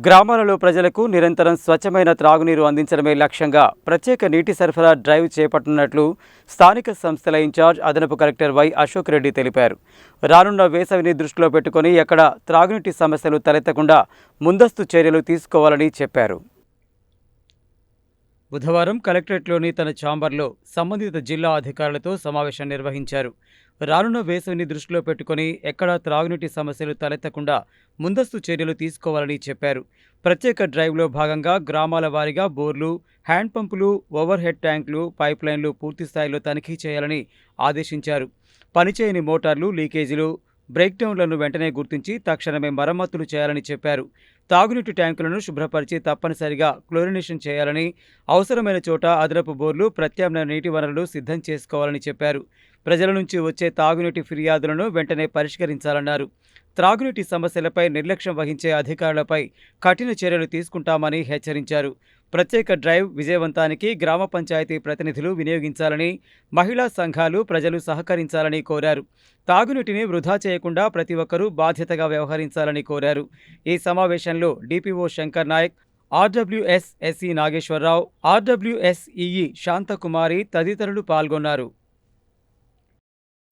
గ్రామాలలో ప్రజలకు నిరంతరం స్వచ్ఛమైన త్రాగునీరు అందించడమే లక్ష్యంగా ప్రత్యేక నీటి సరఫరా డ్రైవ్ చేపట్టనున్నట్లు స్థానిక సంస్థల ఇన్ఛార్జ్ అదనపు కలెక్టర్ వై అశోక్ రెడ్డి తెలిపారు. రానున్న వేసవిని దృష్టిలో పెట్టుకుని ఎక్కడ త్రాగునీటి సమస్యలు తలెత్తకుండా ముందస్తు చర్యలు తీసుకోవాలని చెప్పారు. బుధవారం కలెక్టరేట్లోని తన ఛాంబర్లో సంబంధిత జిల్లా అధికారులతో సమావేశం నిర్వహించారు. రానున్న వేసవిని దృష్టిలో పెట్టుకుని ఎక్కడా త్రాగునీటి సమస్యలు తలెత్తకుండా ముందస్తు చర్యలు తీసుకోవాలని చెప్పారు. ప్రత్యేక డ్రైవ్లో భాగంగా గ్రామాల వారీగా బోర్లు హ్యాండ్ పంపులు ఓవర్ హెడ్ ట్యాంకులు పైప్లైన్లు పూర్తిస్థాయిలో పూర్తి స్థాయిలో తనిఖీ చేయాలని ఆదేశించారు. పనిచేయని మోటార్లు లీకేజీలు బ్రేక్ డౌన్లను వెంటనే గుర్తించి తక్షణమే మరమ్మతులు చేయాలని చెప్పారు. తాగునీటి ట్యాంకులను శుభ్రపరిచి తప్పనిసరిగా క్లోరినేషన్ చేయాలని అవసరమైన చోట అదనపు బోర్లు ప్రత్యామ్నాయ నీటి వనరులు సిద్ధం చేసుకోవాలని చెప్పారు. ప్రజల నుంచి వచ్చే తాగునీటి ఫిర్యాదులను వెంటనే పరిష్కరించాలన్నారు. త్రాగునీటి సమస్యలపై నిర్లక్ష్యం వహించే అధికారులపై కఠిన చర్యలు తీసుకుంటామని హెచ్చరించారు. ప్రత్యేక డ్రైవ్ విజయవంతానికి గ్రామ పంచాయతీ ప్రతినిధులు వినియోగించాలని మహిళా సంఘాలు ప్రజలు సహకరించాలని కోరారు. తాగునీటిని వృధా చేయకుండా ప్రతి ఒక్కరూ బాధ్యతగా వ్యవహరించాలని కోరారు. ఈ సమావేశంలో DPO Shankar Naik RWS SE Nageswara Rao RWS EE Shanthakumari తదితరులు పాల్గొన్నారు.